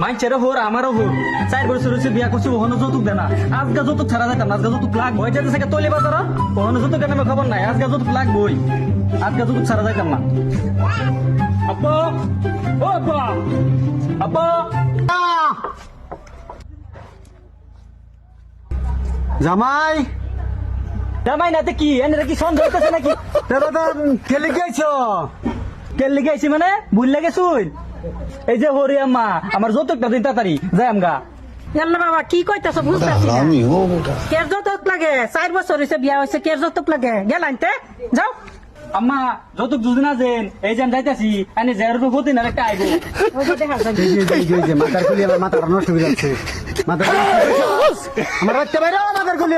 মাইছেরও হোর আমারও হোর। চার বছর হচ্ছে বিয়া করছি ওহনো যৌতুক দেনা। আজকে যৌতুক ছাড়া যাইতাম না, আজকে যৌতুক লাগ হয়ে যেতে থেকে তলি বাজার ওহনো যৌতুক দেনা খবর নাই। আজকে যৌতুক লাগবই। আজকে যৌতুক ছাড়া যাইতাম না। আব্বা ও আব্বা আব্বা। জামাই। জামাই নাতে কি? এনে কি সন্দেহ হইতেছে নাকি? দাদা খেলে গেছো? কেল লিগে আইছি মানে? ভুল লাগে শুন এই যে হরি আম্মা আমার যৌতুকটা দিন তাড়াতাড়ি যাই আমগা। ইয়াল্লা বাবা কি কইতাছ বুঝতাছি না। কের যৌতুক লাগে? চার বছর হইছে বিয়া হইছে কের যৌতুক লাগে? গেল আনতে যাও। আম্মা যৌতুক দুদিন আছেন এই যে আমি যাইতাছি জের না একটা আইবো। মাথার খুলি আমার নষ্ট করে যাচ্ছে। মাথার আমার বাচ্চা বাইরে মাথার খুলি।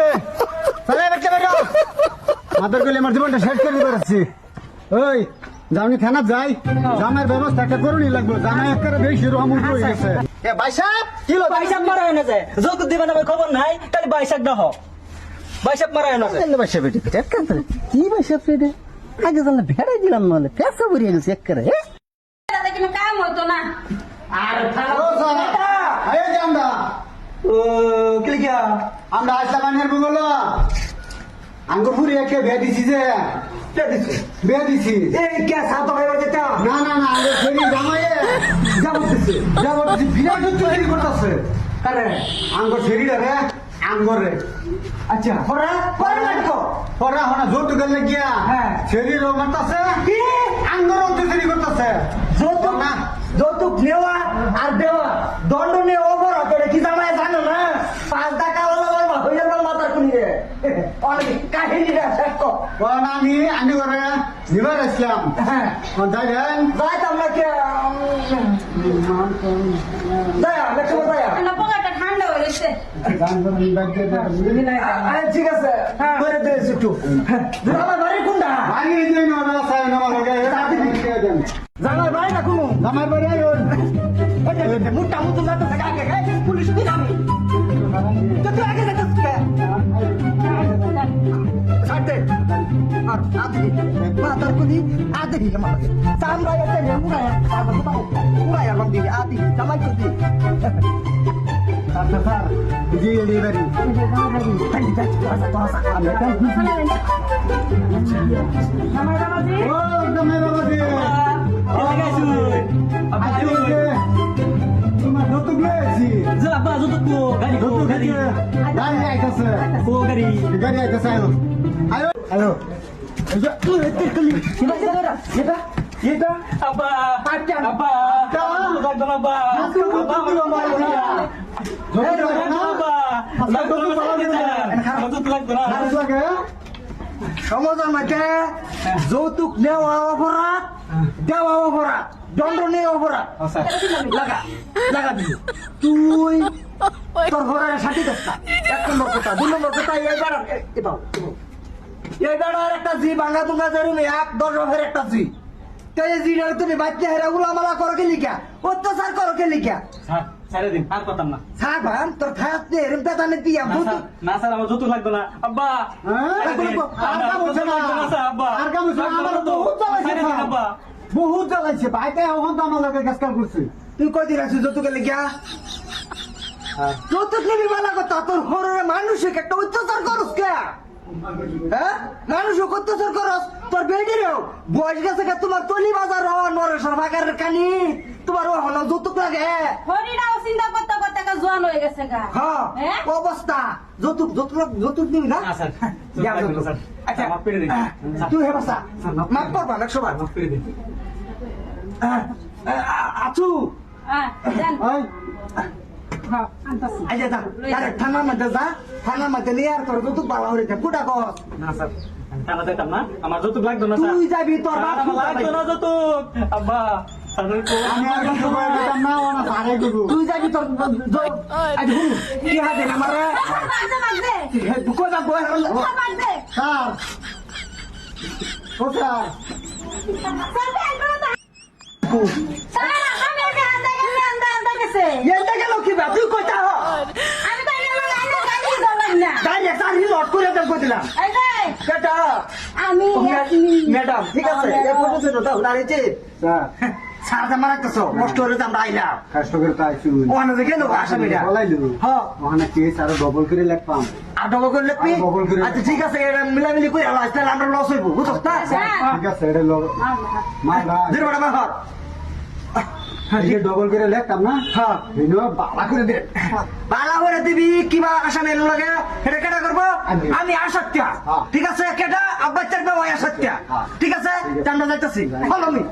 চলে বাচ্চা বাইরে মাথার খুলি আমার জীবনটা শেষ করে দিতে পারছি। ওই জামনি থানা যাই। জামাইয়ের ব্যবস্থা একটা করুনই লাগবে। জামাই একটা বেশি রহম উঠে হয়ে গেছে। এ ভাই সাহেব কি লোক বাইসাক মারা হয় না যায় যৌতুক দিবেন আমার খবর নাই তাহলে বাইসাক দাও বাইসাক মারা হয় না যায় ভাই সাহেব এটি এক কাজ করে। কি সাহেব এটা? আগে জানলে ভেড়াই দিলাম নাহলে পেঁচা বুড়িয়ে গেছে এক করে কিন্তু কাম হইতো না। আর আমরা। ও কি লিখা আমরা আসলাম আনের আঙ্গুর পুরি একে বিয়ে দিছি যে? বিয়ে দিছি। এই কে সাত হয় যেটা? না না না আঙ্গুর শরীর জামাইয়ে যাবতেছে যাবতেছে বিরাট তৈরি করতেছে। আরে আঙ্গুর শরীর রে আঙ্গুর রে। আচ্ছা পরে পরে লাগতো পরে হনা জোর গেলে গিয়া হ্যাঁ। শরীর মারতাছে। কি? আঙ্গুর তৈরি করতেছে যৌতুক না যৌতুক নেওয়া আর দেওয়া দণ্ড নিয়ে অপরাধ করে কি জামাই জানো না পাঁচ টাকা ওলা বলবা হয়ে যাবে মাথার কুনিয়ে অনেক কাহিনীটা শেষ কর কারণ আমি আনি করে নিবার আসলাম যাইবেন যাইতাম না কে দয়া দেখো দয়া না পোকাটা ঠান্ডা হয়ে গেছে ঠিক আছে করে দে একটু আমার বাড়ি কোনটা বাড়ি যাই না না সাই না লাগে দেন জামাই বাড়ি না কোনো জামাই বাড়ি আইন মুটা মুতো যাতে আর আদি মাতার কুদি আদি হিলে মাতাকে চামড়া এতে রে মুড়ায় আর বাবা মুড়ায় আর বাবা আদি জামাই কুদি আচ্ছা স্যার জি এলি বাড়ি তাই যাই তোরা তোরা আমি তাই আমার বাবাজি ও জামাই বাবা দি আজকে তোমার নতুন গেছি নতুন গাড়ি গাড়ি আইতাছে গাড়ি আইতাছে আয়ো আয়ো আয়ো এই যে তুই এতে কলি লাগে সমাজের মধ্যে যৌতুক নেওয়া অপরাধ দেওয়া অপরাধ দণ্ড নেওয়া অপরাধ লাগা লাগা দিবি তুই তোর ঘরের সাথী দশটা এক নম্বর কথা দুই নম্বর কথা এই বেড়ার এই বেড়ার একটা জি ভাঙা জরুরি এক একটা জি। তাই এই জিটা তুমি বাচ্চা হেরা উলামালা করো কে লিখা? অত্যাচার করো কে লিখা? ছেড়ে দিন আর পাতাম না। সার ভান তোর থাক এরম পেতানে দিয়া না না স্যার আমার জুতো লাগবে না। আব্বা! হ্যাঁ? আর কাম হচ্ছে না। আর কাম হচ্ছে না। আমার বহুত জ্বালাইছে ছেড়ে আব্বা। বহুত জ্বালাইছে বাইকে এখন তো আমার লোকের কাজ কাম করছে। তুই কয়দিন আছিস যৌতুকে লিখা যৌতুক নিবি বলা কথা তোর মানুষকে একটা অত্যাচার করস কে? হ্যাঁ মানুষ অত্যাচার করস তোর বেডিরেও বয়স গেছে কে তোমার তলি বাজার হওয়া নরেশ্বর বাগার কানি তোমার ও হলো যৌতুক লাগে চিন্তা করতে করতে একটা জোয়ান হয়ে গেছে গা হ্যাঁ হ্যাঁ? অবস্থা যৌতুক যৌতুক যৌতুক নিবি না না, না। আচ্ছা। তুই হে বাসা দিন। করবা একশো বার মাফ করে দিন আহ, আহ, আছু হ্যাঁ হ্যাঁ এই যে ডাইরেক্ট থানার মধ্যে যা থানার মধ্যে নিয়ে আর তোর যৌতুক পাওয়া হয়েছে কুটা কর না স্যার টানা যাইতাম না আমার যৌতুক লাগতো না তুই যাবি তোর বাপ লাগতো না যৌতুক আব্বা তুই যাবি তোর কি হাতে আমার যা বয় মারতে স্যার ও স্যার না তুই কইতা হ আমি তো এনে মানে আনতে গাড়ি না ডাইরেক্ট আর হিল অট করে দেব কইছিলাম এই যে আমি ম্যাডাম ঠিক আছে এ প্রপোজাল দাও দাঁড়িয়েছে স্যার সারটা মারাইতেছ কষ্ট করে আমরা আইলাম কষ্ট করে তো আইছি ওখানে দেখে নেব আসামিটা বলাইলু হ্যাঁ ওখানে কেস আরও ডবল করে লিখতাম আর ডবল করে লিখবি আর করে আচ্ছা ঠিক আছে এটা মিলামিলি করে আলো তাহলে আমরা লস হইব বুঝছ না ঠিক আছে এটা বড় মাহর এই ডবল করে লিখতাম না হ্যাঁ করে দে। বালা করে দিবি কিবা আসামি এর লাগে? এটা কেটা করব? আমি। আসাত্য হ্যাঁ। ঠিক আছে কেটা আব্বাচ্চার বাবা আসাত্য হ্যাঁ। ঠিক আছে? আমরা যাইতেছি। Follow me